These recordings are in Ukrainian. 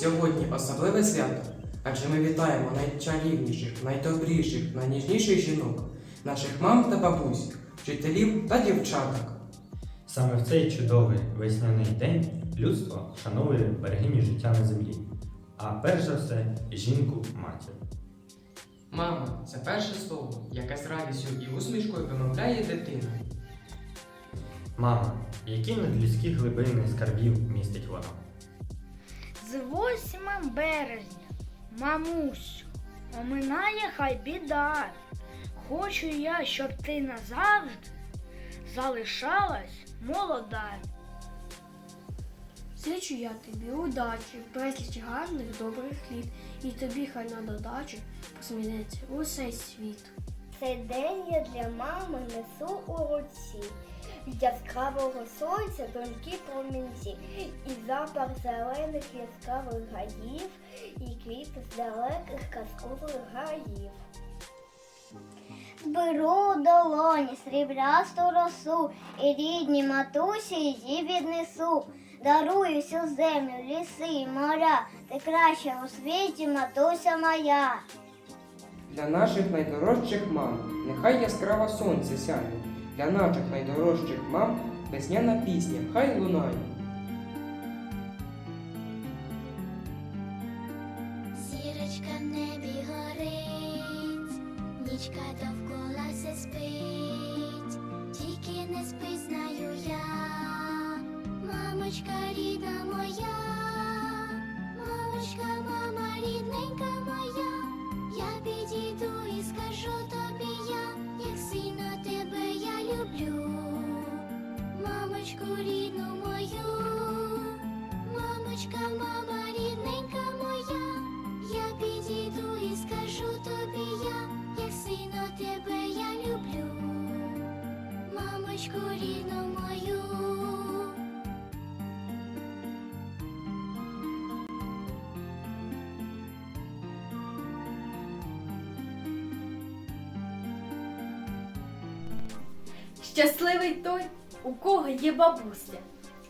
Сьогодні особливе свято, адже ми вітаємо найчарівніших, найдобріших, найніжніших жінок, наших мам та бабусь, вчителів та дівчаток. Саме в цей чудовий весняний день людство вшановує берегиню життя на землі, а перш за все жінку матір. Мама це перше слово, яке з радістю і усмішкою вимовляє дитина. Мама, які надлюдські глибини скарбів містить вона? З 8 березня, мамусю, оминає хай біда. Хочу я, щоб ти назавжди залишалась молода. Зичу я тобі удачі, безліч гарних добрих літ, і тобі хай на додачу посміється усей світ. Цей день я для мами несу у руці. Від яскравого сонця тонкі промінці, і запах зелених яскравих гаїв, і квіти з далеких казкових гаїв. Беру у долоні сріблясту росу, і рідні матусі її віднесу. Дарую всю землю, ліси і моря, ти краща у світі, матуся моя. Для наших найдорожчих мам. Нехай яскраве сонце сяє. Для наших найдорожчих мам весняна пісня. Хай лунає. Зірочка в небі горить, нічка довкола все спить, тільки не спить, знаю я, мамочка рідна моя, мамочка, мама рідненька моя, підійду і скажу тобі я, як сильно тебе я люблю, мамочку рідну мою. Мамочка, мама, рідненька моя, я підійду і скажу тобі я, як сильно тебе я люблю, мамочку рідну мою. Щасливий той, у кого є бабуся,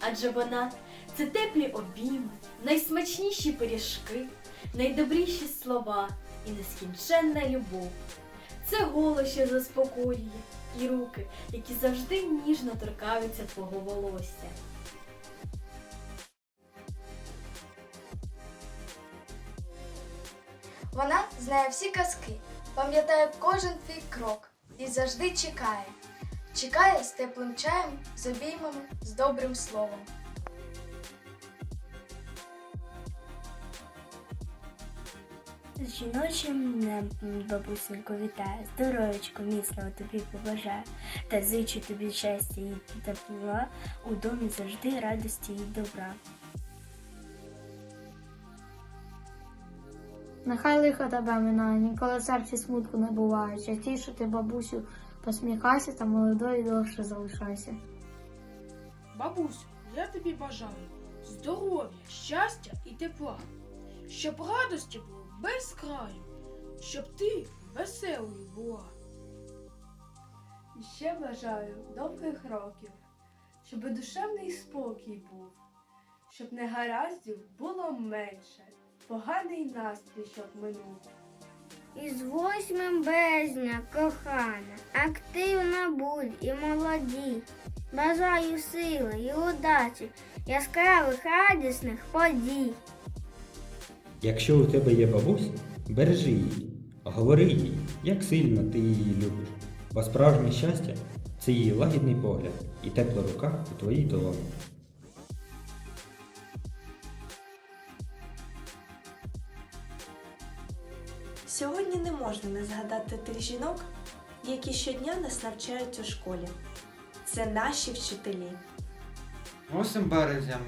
адже вона це теплі обійми, найсмачніші пиріжки, найдобріші слова і нескінченна любов. Це голос, що заспокоює, і руки, які завжди ніжно торкаються твого волосся. Вона знає всі казки, пам'ятає кожен твій крок і завжди чекає. Чекає з теплим чаєм, з обіймами, з добрим словом. З жіночим днем, бабусенько, вітаю, здоров'ячко міцного тобі побажаю, та зичу тобі щастя і тепла, у домі завжди радості і добра. Нехай лихо тебе минає, ніколи серці смутку не буває. Частіше ти, бабусю, посміхайся та молодою довше залишайся. Бабусю, я тобі бажаю здоров'я, щастя і тепла, щоб радості було без краю, щоб ти веселою була. І ще бажаю довгих років, щоб душевний спокій був, щоб негараздів було менше, поганий настрій, щоб минув. Із 8 березня, кохана, активна будь і молоді. Бажаю сили і удачі, яскравих радісних подій. Якщо у тебе є бабуся, бережи її, говори їй, як сильно ти її любиш, бо справжнє щастя це її лагідний погляд і тепла рука у твоїй долоні. Сьогодні не можна не згадати тих жінок, які щодня нас навчають у школі. Це наші вчителі. 8 березня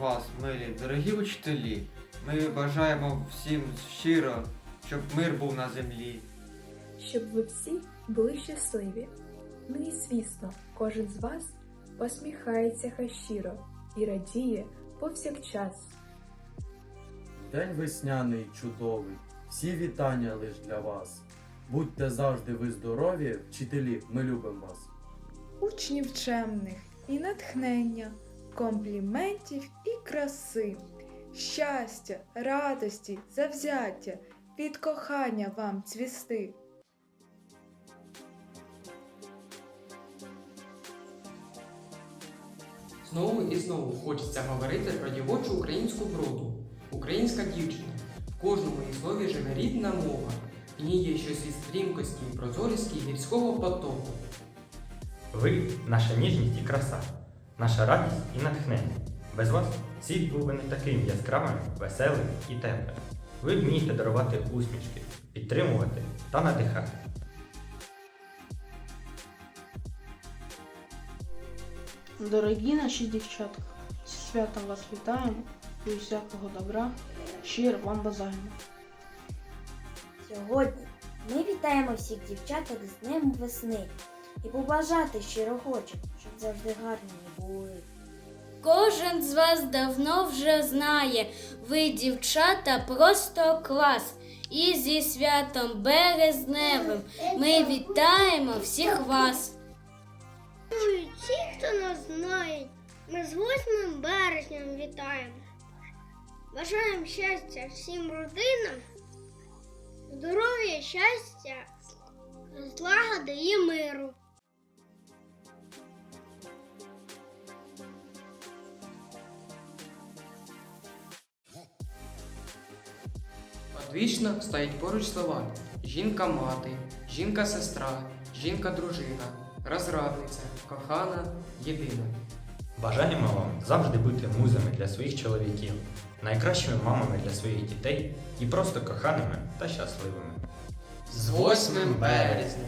вас, милі, дорогі учителі. Ми бажаємо всім щиро, щоб мир був на землі. щоб ви всі були щасливі. Ну і звісно, кожен з вас посміхається хай щиро і радіє повсякчас. День весняний чудовий, всі вітання лиш для вас. Будьте завжди ви здорові, вчителі, ми любимо вас. Учнів чемних і натхнення, компліментів і краси. щастя, радості, завзяття, від кохання вам цвісти. Знову і знову хочеться говорити про дівочу українську вроду. Українська дівчина. В кожному її слові живе рідна мова. В ній є щось із стрімкості і прозорості гірського потоку. Ви наша ніжність і краса, наша радість і натхнення. Без вас світ був би не таким яскравим, веселим і теплим. Ви вмієте дарувати усмішки, підтримувати та надихати. Дорогі наші дівчатка, зі святом вас вітаємо і усякого добра щиро вам бажаємо. Сьогодні ми вітаємо всіх дівчаток з Днем весни і побажати щиро хочу, щоб завжди гарними були. Кожен з вас давно вже знає, ви, дівчата, просто клас. І зі святом березневим ми вітаємо всіх вас. Всі, хто нас знає, ми з 8 березням вітаємо. Бажаємо щастя всім родинам, здоров'я, щастя, злагоди і миру. Одвічно стоять поруч слова жінка-мати, жінка-сестра, жінка-дружина, розрадниця, кохана, єдина. Бажаємо вам завжди бути музами для своїх чоловіків, найкращими мамами для своїх дітей і просто коханими та щасливими. З 8 березня!